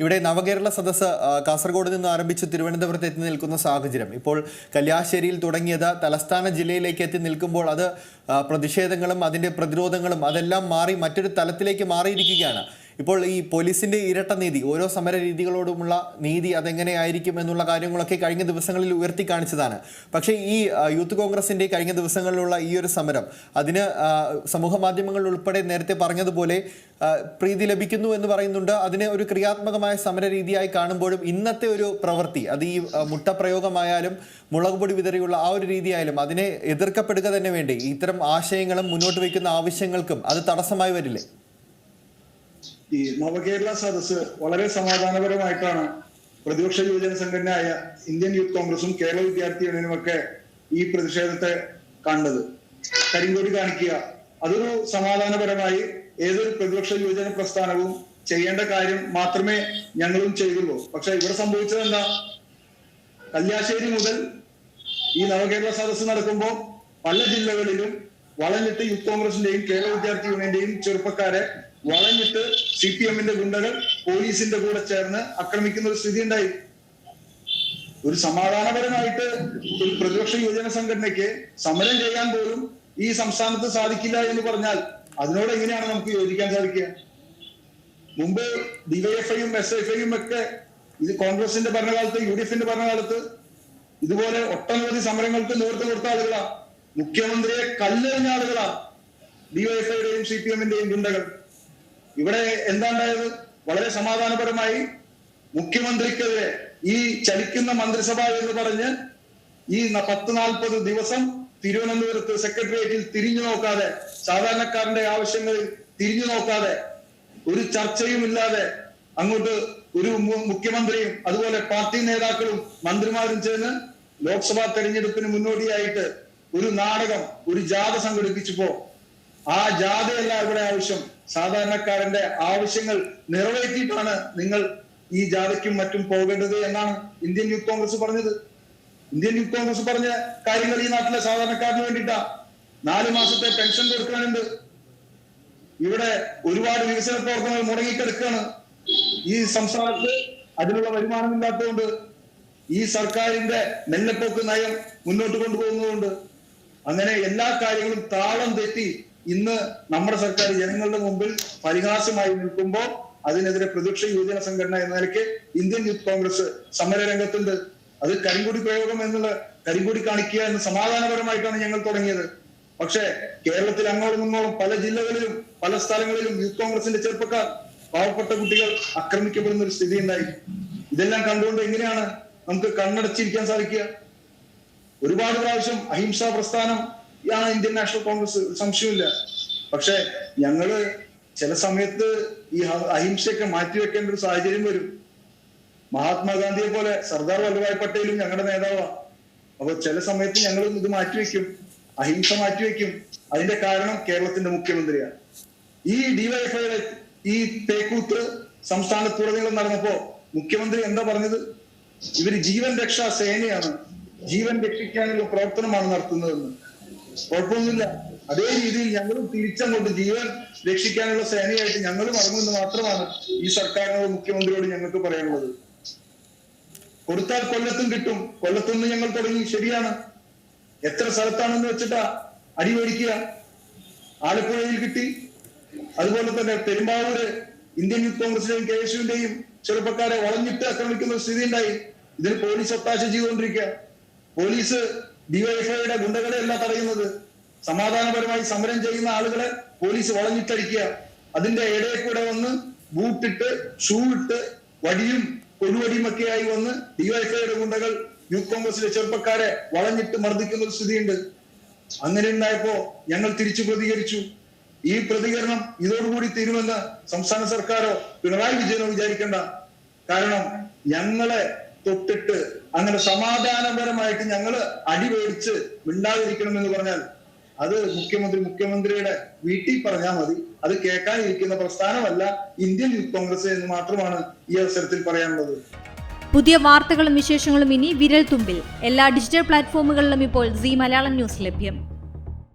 ഇവിടെ നവകേരള സദസ് കാസർഗോഡ് നിന്ന് ആരംഭിച്ച് തിരുവനന്തപുരത്ത് എത്തി നിൽക്കുന്ന സാഹചര്യം. ഇപ്പോൾ കല്യാശ്ശേരിയിൽ തുടങ്ങിയത് തലസ്ഥാന ജില്ലയിലേക്ക് എത്തി നിൽക്കുമ്പോൾ അത് പ്രതിഷേധങ്ങളും അതിന്റെ പ്രതിരോധങ്ങളും അതെല്ലാം മാറി മറ്റൊരു തലത്തിലേക്ക് മാറിയിരിക്കുകയാണ്. ഇപ്പോൾ ഈ പോലീസിന്റെ ഇരട്ട നീതി ഓരോ സമര രീതികളോടുമുള്ള നീതി അതെങ്ങനെയായിരിക്കും എന്നുള്ള കാര്യങ്ങളൊക്കെ കഴിഞ്ഞ ദിവസങ്ങളിൽ ഉയർത്തി കാണിച്ചതാണ്. പക്ഷേ ഈ യൂത്ത് കോൺഗ്രസിന്റെ കഴിഞ്ഞ ദിവസങ്ങളിലുള്ള ഈ ഒരു സമരം അതിന് സമൂഹ മാധ്യമങ്ങൾ ഉൾപ്പെടെ നേരത്തെ പറഞ്ഞതുപോലെ പ്രീതി ലഭിക്കുന്നു എന്ന് പറയുന്നുണ്ട്. അതിനെ ഒരു ക്രിയാത്മകമായ സമര രീതിയായി കാണുമ്പോഴും ഇന്നത്തെ ഒരു പ്രവൃത്തി അത് ഈ മുട്ടപ്രയോഗമായാലും മുളക് പൊടി വിതറിയുള്ള ആ ഒരു രീതിയായാലും അതിനെ എതിർക്കപ്പെടുക തന്നെ വേണ്ടി? ഇത്തരം ആശയങ്ങളും മുന്നോട്ട് വയ്ക്കുന്ന ആവശ്യങ്ങൾക്കും അത് തടസ്സമായി വരില്ലേ? ഈ നവകേരള സദസ് വളരെ സമാധാനപരമായിട്ടാണ് പ്രതിപക്ഷ യുവജന സംഘടനയായ ഇന്ത്യൻ യൂത്ത് കോൺഗ്രസും കേരള വിദ്യാർത്ഥി യൂണിയനും ഒക്കെ ഈ പ്രതിഷേധത്തെ കണ്ടത്. കരിങ്കൊടി കാണിക്കുക. അതൊരു സമാധാനപരമായി ഏതൊരു പ്രതിപക്ഷ യുവജന പ്രസ്ഥാനവും ചെയ്യേണ്ട കാര്യം മാത്രമേ ഞങ്ങളും ചെയ്തുള്ളൂ. പക്ഷെ ഇവിടെ സംഭവിച്ചത് എന്താ കല്യാശ്ശേരി മുതൽ ഈ നവകേരള സദസ് നടക്കുമ്പോൾ പല ജില്ലകളിലും വളഞ്ഞിട്ട് യൂത്ത് കോൺഗ്രസിന്റെയും കേരള വിദ്യാർത്ഥി യൂണിയന്റെയും ചെറുപ്പക്കാരെ വളഞ്ഞിട്ട് സി പി എമ്മിന്റെ ഗുണ്ടകൾ പോലീസിന്റെ കൂടെ ചേർന്ന് ആക്രമിക്കുന്ന ഒരു സ്ഥിതി ഉണ്ടായി. ഒരു സമാധാനപരമായിട്ട് ഒരു പ്രതിപക്ഷ യുവജന സംഘടനയ്ക്ക് സമരം ചെയ്യാൻ പോലും ഈ സംസ്ഥാനത്ത് സാധിക്കില്ല എന്ന് പറഞ്ഞാൽ അതിനോട് എങ്ങനെയാണ് നമുക്ക് യോജിക്കാൻ സാധിക്കുക? മുമ്പ് ഡിവൈഎഫ്ഐയും എസ് എഫ് ഐയും ഒക്കെ ഇത് കോൺഗ്രസിന്റെ ഭരണകാലത്ത് യു ഡി എഫിന്റെ ഭരണകാലത്ത് ഇതുപോലെ ഒട്ടനവധി സമരങ്ങൾക്ക് നേതൃത്വം കൊടുത്ത ആളുകളാ. മുഖ്യമന്ത്രിയെ കല്ലെറിഞ്ഞ ആളുകളാ. ഡിവൈഎഫ്ഐയുടെയും സി പി എമ്മിന്റെയും ഗുണ്ടകൾ. ഇവിടെ എന്താണ്ടായത് വളരെ സമാധാനപരമായി മുഖ്യമന്ത്രിക്കെതിരെ ഈ ചലിക്കുന്ന മന്ത്രിസഭ എന്ന് പറഞ്ഞ് ഈ പത്ത് നാൽപ്പത് ദിവസം തിരുവനന്തപുരത്ത് സെക്രട്ടേറിയറ്റിൽ തിരിഞ്ഞു നോക്കാതെ സാധാരണക്കാരന്റെ ആവശ്യങ്ങളിൽ തിരിഞ്ഞു നോക്കാതെ ഒരു ചർച്ചയും ഇല്ലാതെ അങ്ങോട്ട് ഒരു മുഖ്യമന്ത്രിയും അതുപോലെ പാർട്ടി നേതാക്കളും മന്ത്രിമാരും ചേർന്ന് ലോക്സഭാ തെരഞ്ഞെടുപ്പിന് മുന്നോടിയായിട്ട് ഒരു നാടകം ഒരു ജാഥ സംഘടിപ്പിച്ചപ്പോ ആ ജാഥയല്ല ഇവിടെ ആവശ്യം. സാധാരണക്കാരന്റെ ആവശ്യങ്ങൾ നിറവേറ്റിയിട്ടാണ് നിങ്ങൾ ഈ ജാഥയ്ക്കും മറ്റും പോകേണ്ടത് എന്നാണ് ഇന്ത്യൻ യൂത്ത് കോൺഗ്രസ് പറഞ്ഞത്. ഇന്ത്യൻ യൂത്ത് കോൺഗ്രസ് പറഞ്ഞ കാര്യങ്ങൾ ഈ നാട്ടിലെ സാധാരണക്കാരന് വേണ്ടിയിട്ടാ. നാല് മാസത്തെ പെൻഷൻ കൊടുക്കാനുണ്ട്. ഇവിടെ ഒരുപാട് വികസന പ്രവർത്തനങ്ങൾ മുടങ്ങിക്കിടക്കുകയാണ്. ഈ സംസ്ഥാനത്ത് അതിനുള്ള വരുമാനമില്ലാത്തതുകൊണ്ട് ഈ സർക്കാരിന്റെ മെല്ലപ്പോക്ക് നയം മുന്നോട്ട് കൊണ്ടുപോകുന്നതുകൊണ്ട് അങ്ങനെ എല്ലാ കാര്യങ്ങളും താളം തെറ്റി ഇന്ന് നമ്മുടെ സർക്കാർ ജനങ്ങളുടെ മുമ്പിൽ പരിഹാസമായി നിൽക്കുമ്പോൾ അതിനെതിരെ പ്രതിപക്ഷ യുവജന സംഘടന എന്ന നിലയ്ക്ക് ഇന്ത്യൻ യൂത്ത് കോൺഗ്രസ് സമരരംഗത്തുണ്ട്. അത് കരിങ്കുടി പ്രയോഗം എന്നുള്ള കരിങ്കുടി കാണിക്കുക എന്ന് സമാധാനപരമായിട്ടാണ് ഞങ്ങൾ തുടങ്ങിയത്. പക്ഷേ കേരളത്തിൽ അങ്ങോളം ഇങ്ങോളം പല ജില്ലകളിലും പല സ്ഥലങ്ങളിലും യൂത്ത് കോൺഗ്രസിന്റെ ചെറുപ്പക്കാർ പാവപ്പെട്ട കുട്ടികൾ ആക്രമിക്കപ്പെടുന്ന ഒരു സ്ഥിതി ഉണ്ടായി. ഇതെല്ലാം കണ്ടുകൊണ്ട് എങ്ങനെയാണ് നമുക്ക് കണ്ണടച്ചിരിക്കാൻ സാധിക്കുക? ഒരുപാട് പ്രാവശ്യം അഹിംസാ പ്രസ്ഥാനം ആണ് ഇന്ത്യൻ നാഷണൽ കോൺഗ്രസ് സംശയമില്ല. പക്ഷെ ഞങ്ങൾ ചില സമയത്ത് ഈ അഹിംസയൊക്കെ മാറ്റിവെക്കേണ്ട ഒരു സാഹചര്യം വരും. മഹാത്മാഗാന്ധിയെ പോലെ സർദാർ വല്ലഭായ് പട്ടേലും ഞങ്ങളുടെ നേതാവാണ് അപ്പൊ ചില സമയത്ത് ഞങ്ങൾ ഇത് മാറ്റിവെക്കും അഹിംസ മാറ്റിവെക്കും അതിന്റെ കാരണം കേരളത്തിന്റെ മുഖ്യമന്ത്രിയാണ്. ഈ ഡിവൈഎഫ്ഐയുടെ ഈ പേക്കൂത്ത് സംസ്ഥാനത്തുടനീളം നടന്നപ്പോ മുഖ്യമന്ത്രി എന്താ പറഞ്ഞത്? ഇവർ ജീവൻ രക്ഷാ സേനയാണ്. ജീവൻ രക്ഷിക്കാനുള്ള പ്രവർത്തനമാണ് നടത്തുന്നതെന്ന്. കുഴപ്പമൊന്നുമില്ല. അതേ രീതിയിൽ ഞങ്ങളും തിരിച്ചങ്ങോട്ട് ജീവൻ രക്ഷിക്കാനുള്ള സേനയായിട്ട് ഞങ്ങളും ഇറങ്ങുമെന്ന് മാത്രമാണ് ഈ സർക്കാരിനോട് മുഖ്യമന്ത്രിയോട് ഞങ്ങൾക്ക് പറയാനുള്ളത്. കൊടുത്താൽ കൊല്ലത്തും കിട്ടും. കൊല്ലത്തുനിന്ന് ഞങ്ങൾ തുടങ്ങി. ശരിയാണ്. എത്ര സ്ഥലത്താണെന്ന് വെച്ചിട്ടാ അടി മേടിക്കുക? ആലപ്പുഴയിൽ കിട്ടി. അതുപോലെ തന്നെ പെരുമ്പാവൂര് ഇന്ത്യൻ യൂത്ത് കോൺഗ്രസിന്റെയും കെ എസ് ചെറുപ്പക്കാരെ വളഞ്ഞിട്ട് ആക്രമിക്കുന്ന സ്ഥിതി ഉണ്ടായി ഇതിന് പോലീസ് ഒത്താശ ചെയ്തുകൊണ്ടിരിക്കുക. പോലീസ് ഡിവൈഎഫ്ഐയുടെ ഗുണ്ടകളെ അല്ല തടയുന്നത് സമാധാനപരമായി സമരം ചെയ്യുന്ന ആളുകളെ പോലീസ് വളഞ്ഞിട്ടടിക്കുക. അതിന്റെ ഇടയിൽ കൂടെ വന്ന് ബൂട്ടിട്ട് ഷൂ ഇട്ട് വടിയും കൊടുവടിയും ഒക്കെ ആയി വന്ന് ഡിവൈഎഫ്ഐയുടെ ഗുണ്ടകൾ യൂത്ത് കോൺഗ്രസിലെ ചെറുപ്പക്കാരെ വളഞ്ഞിട്ട് മർദ്ദിക്കുന്ന ഒരു സ്ഥിതിയുണ്ട്. അങ്ങനെ ഉണ്ടായപ്പോ ഞങ്ങൾ തിരിച്ചു പ്രതികരിച്ചു. ഈ പ്രതികരണം ഇതോടുകൂടി തീരുമെന്ന് സംസ്ഥാന സർക്കാരോ പിണറായി വിജയനോ വിചാരിക്കേണ്ട. കാരണം ഞങ്ങളെ തൊട്ടിട്ട് അങ്ങനെ സമാധാനപരമായിട്ട് ഞങ്ങൾ അടിവേടിച്ച് മിണ്ടാതിരിക്കണം എന്ന് പറഞ്ഞാൽ അത് മുഖ്യമന്ത്രി മുഖ്യമന്ത്രിയുടെ വീട്ടിൽ പറഞ്ഞാൽ മതി. അത് കേൾക്കാനിരിക്കുന്ന പ്രസ്ഥാനമല്ല ഇന്ത്യൻ യൂത്ത് കോൺഗ്രസ് എന്ന് മാത്രമാണ് ഈ അവസരത്തിൽ പറയാനുള്ളത്. പുതിയ വാർത്തകളും വിശേഷങ്ങളും ഇനി വിരൽ തുമ്പിൽ എല്ലാ ഡിജിറ്റൽ പ്ലാറ്റ്ഫോമുകളിലും ഇപ്പോൾ സി മലയാളം ന്യൂസ് ലഭ്യം.